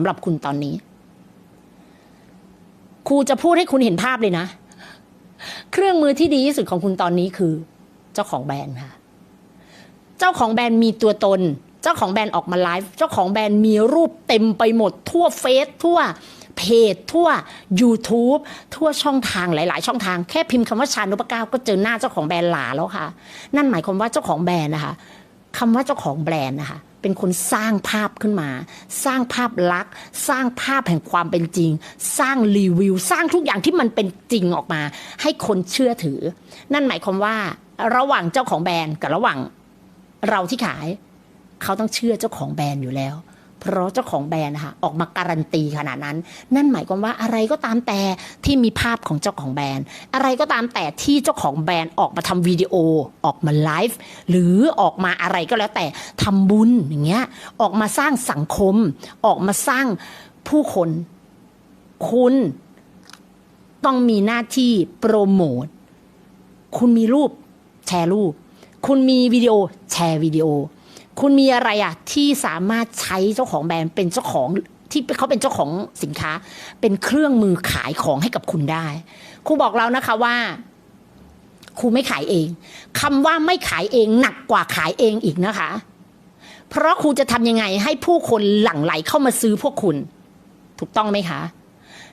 สำหรับคุณตอนนี้ ครูจะพูดให้คุณเห็นภาพเลยนะ เครื่องมือที่ดีที่สุดของคุณตอนนี้คือ เจ้าของแบรนด์ค่ะ เจ้าของแบรนด์มีตัวตน เจ้าของแบรนด์ออกมาไลฟ์เจ้าของแบรนด์มีรูปเต็มไปหมด ทั่วเฟซทั่วเพจทั่ว YouTube ทั่วช่องทางหลาย ๆ ช่องทางแค่พิมพ์คำว่าชานุปก้าวก็เจอหน้าเจ้าของแบรนด์หลาแล้วค่ะ นั่นหมายความว่าเจ้าของแบรนด์นะคะคำว่าเจ้าของแบรนด์นะคะ เป็นคนสร้างภาพขึ้นมา สร้างภาพลักษณ์ สร้างภาพแห่งความเป็นจริง สร้างรีวิว สร้างทุกอย่างที่มันเป็นจริงออกมา ให้คนเชื่อถือ นั่นหมายความว่า ระหว่างเจ้าของแบรนด์กับระหว่างเราที่ขาย เขาต้องเชื่อเจ้าของแบรนด์อยู่แล้ว เพราะเจ้าของแบรนด์นะคะออกมาการันตีขนาดนั้น นั่นหมายความว่าอะไรก็ตามแต่ที่มีภาพของเจ้าของแบรนด์ อะไรก็ตามแต่ที่เจ้าของแบรนด์ออกมาทำวิดีโอออกมาไลฟ์หรือออกมาอะไรก็แล้วแต่ทำบุญอย่างเงี้ยออกมาสร้างสังคม ออกมาสร้างผู้คนคุณต้องมีหน้าที่โปรโมทคุณมีรูปแชร์รูป คุณมีวิดีโอแชร์วิดีโอ คุณมีอะไรอะที่สามารถใช้เจ้าของแบรนด์เป็นเจ้าของที่เขาเป็นเจ้าของสินค้า เป็นเครื่องมือขายของให้กับคุณได้ครูบอกเรานะคะว่าครูไม่ขายเองคำว่าไม่ขายเองหนักกว่าขายเองอีกนะคะ เพราะครูจะทำยังไงให้ผู้คนหลั่งไหลเข้ามาซื้อพวกคุณ ถูกต้องไหมคะ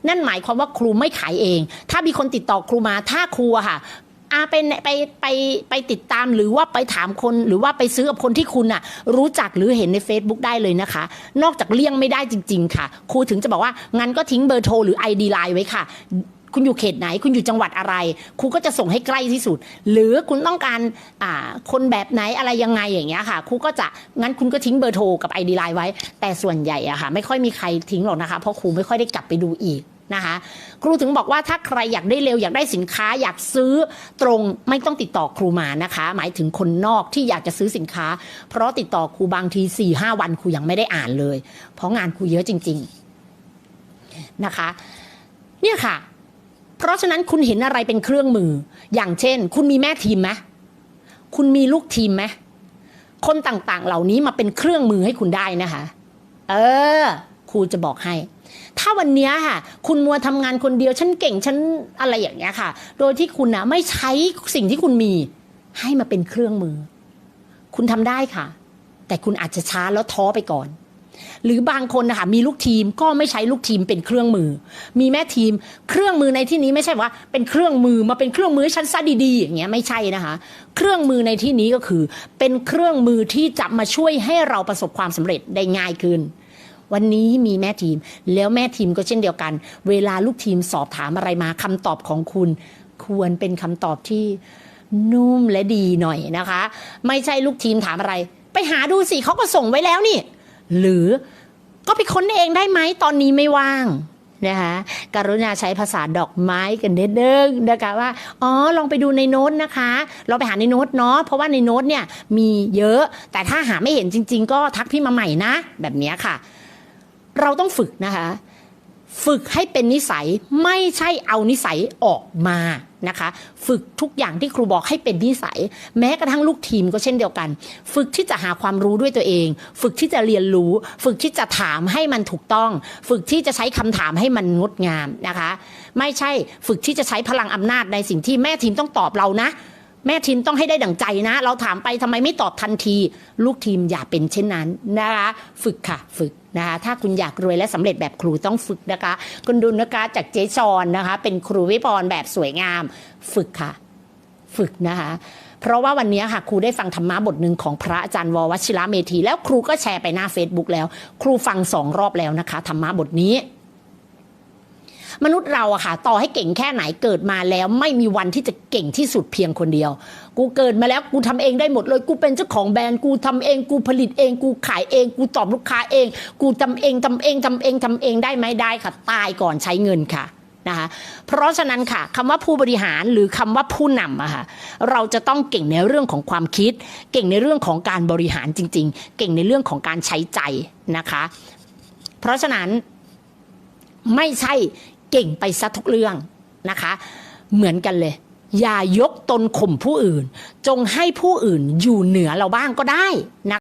นั่นหมายความว่าครูไม่ขายเอง ถ้ามีคนติดต่อครูมาถ้าครูอะค่ะ อาไปไปไปไปติดตามหรือว่าไปถามคนหรือว่าไปซื้อกับคนที่คุณอะรู้จักหรือเห็นใน Facebook ได้เลยนะคะ นอกจากเลี่ยงไม่ได้จริง ๆ ค่ะ ครูถึงจะบอกว่างั้นก็ทิ้งเบอร์โทรหรือ ID ไลน์ไว้ค่ะคุณอยู่เขตไหน คุณอยู่จังหวัดอะไร ครูก็จะส่งให้ใกล้ที่สุด หรือคุณต้องการาคนแบบไหนอะไรยังไงอย่างเงี้ยค่ะ ครูก็จะ งั้นคุณก็ทิ้งเบอร์โทรกับ ID ไลน์ไว้ แต่ส่วนใหญ่อะค่ะ ไม่ค่อยมีใครทิ้งหรอกนะคะ เพราะครูไม่ค่อยได้กลับไปดูอีก นะคะครูถึงบอกว่าถ้าใครอยากได้เร็วอยากได้สินค้า อยากซื้อตรงไม่ต้องติดต่อครูมานะคะ หมายถึงคนนอกที่อยากจะซื้อสินค้า เพราะติดต่อครูบางที4ี่ห้าวันครูยังไม่ได้อ่านเลย เพราะงานครูเยอะจริง ๆนะคะ เนี่ยค่ะ เพราะฉะนั้นคุณเห็นอะไรเป็นเครื่องมือ อย่างเช่น คุณมีแม่ทีมไหมคุณมีลูกทีมไหมคนต่างๆ เหล่านี้มาเป็นเครื่องมือให้คุณได้นะคะ เออครูจะบอกให้ ถ้าวันนี้ค่ะ คุณมัวทำงานคนเดียวฉันเก่งฉันอะไรอย่างเงี้ยค่ะ โดยที่คุณนะไม่ใช้สิ่งที่คุณมี ให้มาเป็นเครื่องมือ คุณทำได้ค่ะ แต่คุณอาจจะช้าแล้วท้อไปก่อน หรือบางคนนะคะมีลูกทีมก็ไม่ใช้ลูกทีมเป็นเครื่องมือ มีแม่ทีมเครื่องมือในที่นี้ไม่ใช่ว่า เป็นเครื่องมือมาเป็นเครื่องมือให้ฉันซะดีๆอย่างเงี้ยไม่ใช่นะคะ เครื่องมือในที่นี้ก็คือ เป็นเครื่องมือที่จะมาช่วยให้เราประสบความสำเร็จได้ง่ายขึ้น วันนี้มีแม่ทีม แล้วแม่ทีมก็เช่นเดียวกัน เวลาลูกทีมสอบถามอะไรมาคำตอบของคุณ ควรเป็นคำตอบที่นุ่มและดีหน่อยนะคะ ไม่ใช่ลูกทีมถามอะไร ไปหาดูสิเขาก็ส่งไว้แล้วนี่ หรือก็ไปค้นเองได้ไหมตอนนี้ไม่ว่างนะคะกรุณาใช้ภาษาดอกไม้กันเด้งนะคะว่า อ๋อ ลองไปดูในโน้ตนะคะลองไปหาในโน้ตเนาะ เพราะว่าในโน้ตเนี่ยมีเยอะ แต่ถ้าหาไม่เห็นจริง ๆ ก็ทักพี่มาใหม่นะ แบบนี้ค่ะ เราต้องฝึกนะคะ ฝึกให้เป็นนิสัยไม่ใช่เอานิสัยออกมานะคะ ฝึกทุกอย่างที่ครูบอกให้เป็นนิสัย แม้กระทั่งลูกทีมก็เช่นเดียวกัน ฝึกที่จะหาความรู้ด้วยตัวเอง ฝึกที่จะเรียนรู้ ฝึกที่จะถามให้มันถูกต้อง ฝึกที่จะใช้คำถามให้มันงดงามนะคะ ไม่ใช่ฝึกที่จะใช้พลังอำนาจในสิ่งที่แม่ทีมต้องตอบเรานะแม่ทีมต้องให้ได้ดั่งใจนะ เราถามไปทำไมไม่ตอบทันที ลูกทีมอย่าเป็นเช่นนั้นนะคะ ฝึกค่ะ ฝึก นะคะถ้าคุณอยากรวยและสำเร็จแบบครูต้องฝึกนะคะ คุณดูนะคะจากเจชอนนะคะ เป็นครูวิพรแบบสวยงาม ฝึกค่ะ ฝึกนะคะเพราะว่าวันนี้ค่ะครูได้ฟังธรรมะบทหนึ่งของพระอาจารย์ววชิระเมธีแล้วครูก็แชร์ไปหน้า Facebook แล้ว ครูฟังสองรอบแล้วนะคะธรรมะบทนี้ มนุษย์เราอะค่ะ ต่อให้เก่งแค่ไหนเกิดมาแล้ว ไม่มีวันที่จะเก่งที่สุดเพียงคนเดียว กูเกิดมาแล้วกูทำเองได้หมดเลย กูเป็นเจ้าของแบรนด์กูทำเองกูผลิตเอง กูขายเอง กูตอบลูกค้าเอง กูทำเองทำเองทำเองทำเองได้ไหมได้ค่ะ ตายก่อนใช้เงินค่ะนะคะเพราะฉะนั้นค่ะคำว่าผู้บริหารหรือคำว่าผู้นำอะค่ะเราจะต้องเก่งในเรื่องของความคิด เก่งในเรื่องของการบริหารจริง ๆ เก่งในเรื่องของการใช้ใจนะคะ เพราะฉะนั้นไม่ใช่ เก่งไปซะทุกเรื่องนะคะ เหมือนกันเลย อย่ายกตนข่มผู้อื่น จงให้ผู้อื่นอยู่เหนือเราบ้างก็ได้นะ